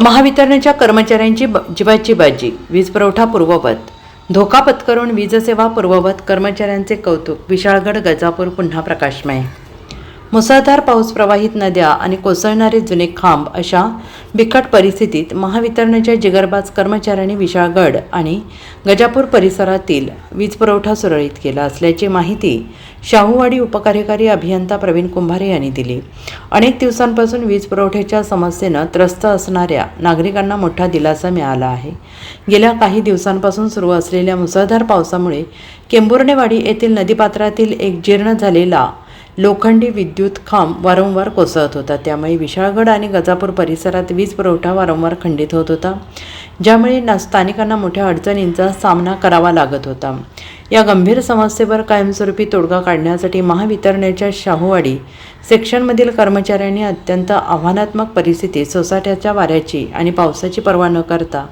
महावितरणच्या कर्मचाऱ्यांची ब- जीवाची बाजी वीज पुरवठा पूर्ववत. धोका पत्करून वीजसेवा पूर्ववत कर्मचाऱ्यांचे कौतुक विशाळगड गजापूर पुन्हा प्रकाशमय. मुसळधार पाऊस प्रवाहित नद्या आणि कोसळणारे जुने खांब अशा बिकट परिस्थितीत महावितरणच्या जिगरबाज कर्मचाऱ्यांनी विशाळगड आणि गजापूर परिसरातील वीज पुरवठा सुरळीत केला असल्याची माहिती शाहूवाडी उपकार्यकारी अभियंता प्रवीण कुंभारे यांनी दिली. अनेक दिवसांपासून वीज पुरवठ्याच्या समस्येनं त्रस्त असणाऱ्या नागरिकांना मोठा दिलासा मिळाला आहे. गेल्या काही दिवसांपासून सुरू असलेल्या मुसळधार पावसामुळे केंबुर्णेवाडी येथील नदीपात्रातील एक जीर्ण झालेला लोखंडी विद्युत खांब वारंवार कोसळत होता. त्यामुळे विशाळगड आणि गजापूर परिसरात वीज पुरवठा वारंवार खंडित होत होता. ज्यामुळे ना स्थानिकांना मोठ्या अडचणींचा सामना करावा लागत होता. या गंभीर समस्येवर कायमस्वरूपी तोडगा काढण्यासाठी महावितरणच्या शाहूवाडी सेक्शनमधील कर्मचाऱ्यांनी अत्यंत आव्हानात्मक परिस्थितीत सोसाट्याच्या वाऱ्याची आणि पावसाची पर्वा न करता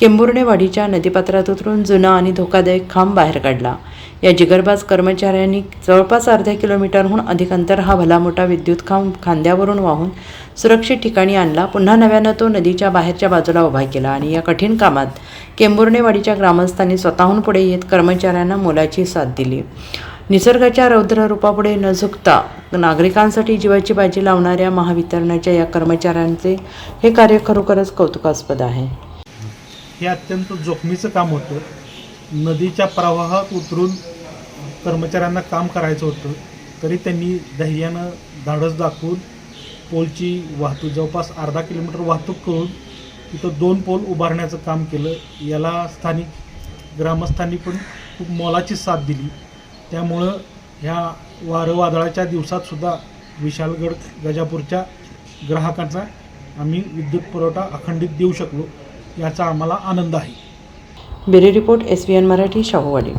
केंबुर्णेवाडीच्या नदीपात्रात उतरून जुना आणि धोकादायक खांब बाहेर काढला. या जिगरबाज कर्मचाऱ्यांनी जवळपास अर्ध्या किलोमीटरहून अधिक अंतर हा भला मोठा विद्युत खांब खांद्यावरून वाहून सुरक्षित ठिकाणी आणला. पुन्हा नव्यानं तो नदीच्या बाहेरच्या बाजूला उभा केला आणि या कठीण कामात केंबुर्णेवाडीच्या ग्रामस्थांनी स्वतःहून पुढे येत कर्मचाऱ्यांना मोलाची साथ दिली. निसर्गाच्या रौद्र रूपापुढे न झुकता नागरिकांसाठी जीवाची बाजी लावणाऱ्या महावितरणाच्या या कर्मचाऱ्यांचे हे कार्य खरोखरच कौतुकास्पद आहे. हे अत्यंत जोखमीचं काम होतं. नदीच्या प्रवाहात उतरून कर्मचाऱ्यांना काम करायचं होतं तरी त्यांनी धैर्यानं धाडस दाखवून पोलची वाहतूक जवळपास अर्धा किलोमीटर वाहतूक करून तिथं दोन पोल उभारण्याचं काम केलं. याला स्थानिक ग्रामस्थांनी पण खूप मोलाची साथ दिली. त्यामुळं ह्या वारं वादळाच्या दिवसातसुद्धा विशालगड गजापूरच्या ग्राहकांचा आम्ही विद्युत पुरवठा अखंडित देऊ शकलो याचा आम्हाला आनंद आहे. Bureau report S B N Marathi Shahuwadi